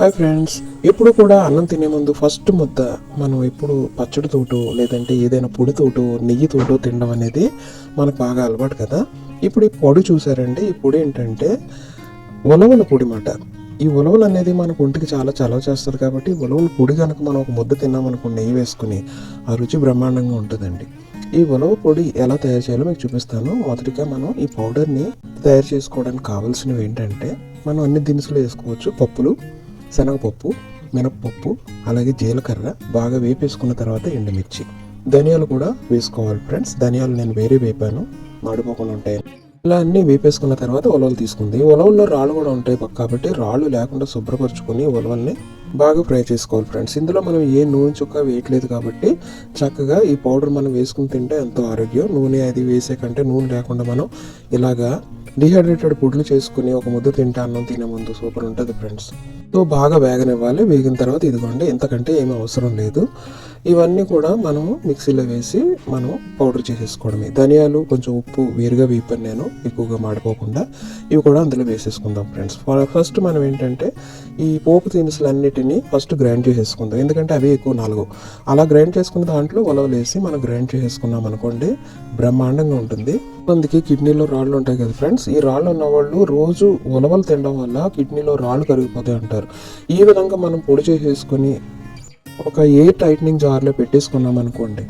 Hi friends ఎప్పుడు కూడా అన్నం తినే ముందు ఫస్ట్ ముద్ద మనం ఎప్పుడు పచ్చడితోటో లేదంటే ఏదైనా పొడితోటో నెయ్యితోటో తినడం అనేది మనకు బాగా అలవాటు కదా. ఇప్పుడు ఈ పొడి చూసారండి ఈ పొడి ఏంటంటే ఉలవల పొడి మాట. ఈ ఉలవలు అనేది మనకు ఒంటికి చాలా చలవ చేస్తారు కాబట్టి ఉలవల పొడి కనుక మనం ఒక ముద్ద తిన్నామనుకో నెయ్యి వేసుకుని ఆ రుచి బ్రహ్మాండంగా ఉంటుందండి. ఈ ఉలవ పొడి ఎలా తయారు చేయాలో మీకు చూపిస్తాను. మొదటిగా మనం ఈ పౌడర్ని తయారు చేసుకోవడానికి కావాల్సినవి ఏంటంటే మనం అన్ని దినుసులు వేసుకోవచ్చు. పప్పులు శనగపప్పు మినప్పప్పు అలాగే జీలకర్ర బాగా వేపేసుకున్న తర్వాత ఎండుమిర్చి. ధనియాలు కూడా వేసుకోవాలి ఫ్రెండ్స్. ధనియాలు నేను వేరే వేపాను. మాడిపోకుండా ఉంటాయి. ఇలా అన్నీ వేపేసుకున్న తర్వాత ఉలవలు తీసుకుంది. ఉలవల్లో రాళ్ళు కూడా ఉంటాయి కాబట్టి రాళ్ళు లేకుండా శుభ్రపరచుకొని ఉలవల్ని బాగా ఫ్రై చేసుకోవాలి ఫ్రెండ్స్. ఇందులో మనం ఏ నూనె చుక్క వేయట్లేదు కాబట్టి చక్కగా ఈ పౌడర్ మనం వేసుకుని తింటే ఎంతో ఆరోగ్యం. నూనె అది వేసే కంటే నూనె లేకుండా మనం ఇలాగా డిహైడ్రేటెడ్ ఫుడ్లు చేసుకుని ఒక ముద్ద తింటే అన్నం తినే ముందు సూపర్ ఉంటుంది ఫ్రెండ్స్. సో బాగా వేగనివ్వాలి. వేగిన తర్వాత ఇదిగోండి ఎంతకంటే ఏమీ అవసరం లేదు. ఇవన్నీ కూడా మనం మిక్సీలో వేసి మనం పౌడర్ చేసేసుకోవడమే. ధనియాలు కొంచెం ఉప్పు వేరుగా వేపాను నేను ఎక్కువగా మాడిపోకుండా ఇవి కూడా అందులో వేసేసుకుందాం ఫ్రెండ్స్. ఫస్ట్ మనం ఏంటంటే ఈ పోపు దినుసులన్నిటినీ ఫస్ట్ గ్రైండ్ చేసేసుకుందాం. ఎందుకంటే అవి ఎక్కువ నాలుగు. అలా గ్రైండ్ చేసుకున్న దాంట్లో ఉలవలు వేసి మనం గ్రైండ్ చేసేసుకున్నాం అనుకోండి బ్రహ్మాండంగా ఉంటుంది. కొంతమందికి కిడ్నీలో రాళ్ళు ఉంటాయి కదా ఫ్రెండ్స్. ఈ రాళ్ళు ఉన్న వాళ్ళు రోజు ఉలవలు తినడం వల్ల కిడ్నీలో రాళ్ళు కరిగిపోతాయి అంటారు ఈ విధంగా మనం పొడి చేసేసుకొని ఒక ఏ టైట్నింగ్ జార్లో పెట్టేసుకున్నాం అనుకోండి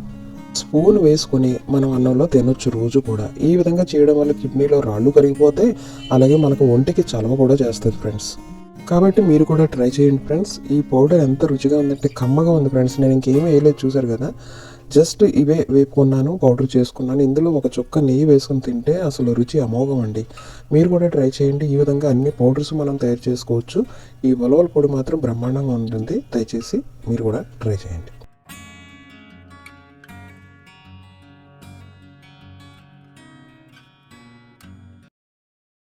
స్పూన్ వేసుకొని మనం అన్నంలో తినొచ్చు రోజు కూడా. ఈ విధంగా చేయడం వల్ల కిడ్నీలో రాళ్ళు కరిగిపోతాయి అలాగే మనకు ఒంటికి చలవ కూడా చేస్తుంది ఫ్రెండ్స్ కాబట్టి మీరు కూడా ట్రై చేయండి ఫ్రెండ్స్ ఈ పౌడర్ ఎంత రుచిగా ఉందంటే కమ్మగా ఉంది ఫ్రెండ్స్ నేను ఇంకేమీ వేయలేదు చూసారు కదా? జస్ట్ ఇవే వేపుకున్నాను పౌడర్ చేసుకున్నాను. ఇందులో ఒక చుక్క నెయ్యి వేసుకుని తింటే అసలు రుచి అమోఘం అండి. మీరు కూడా ట్రై చేయండి. ఈ విధంగా అన్ని పౌడర్స్ మనం తయారు చేసుకోవచ్చు. ఈ ఉలవల పొడి మాత్రం బ్రహ్మాండంగా ఉంటుంది. దయచేసి మీరు కూడా ట్రై చేయండి.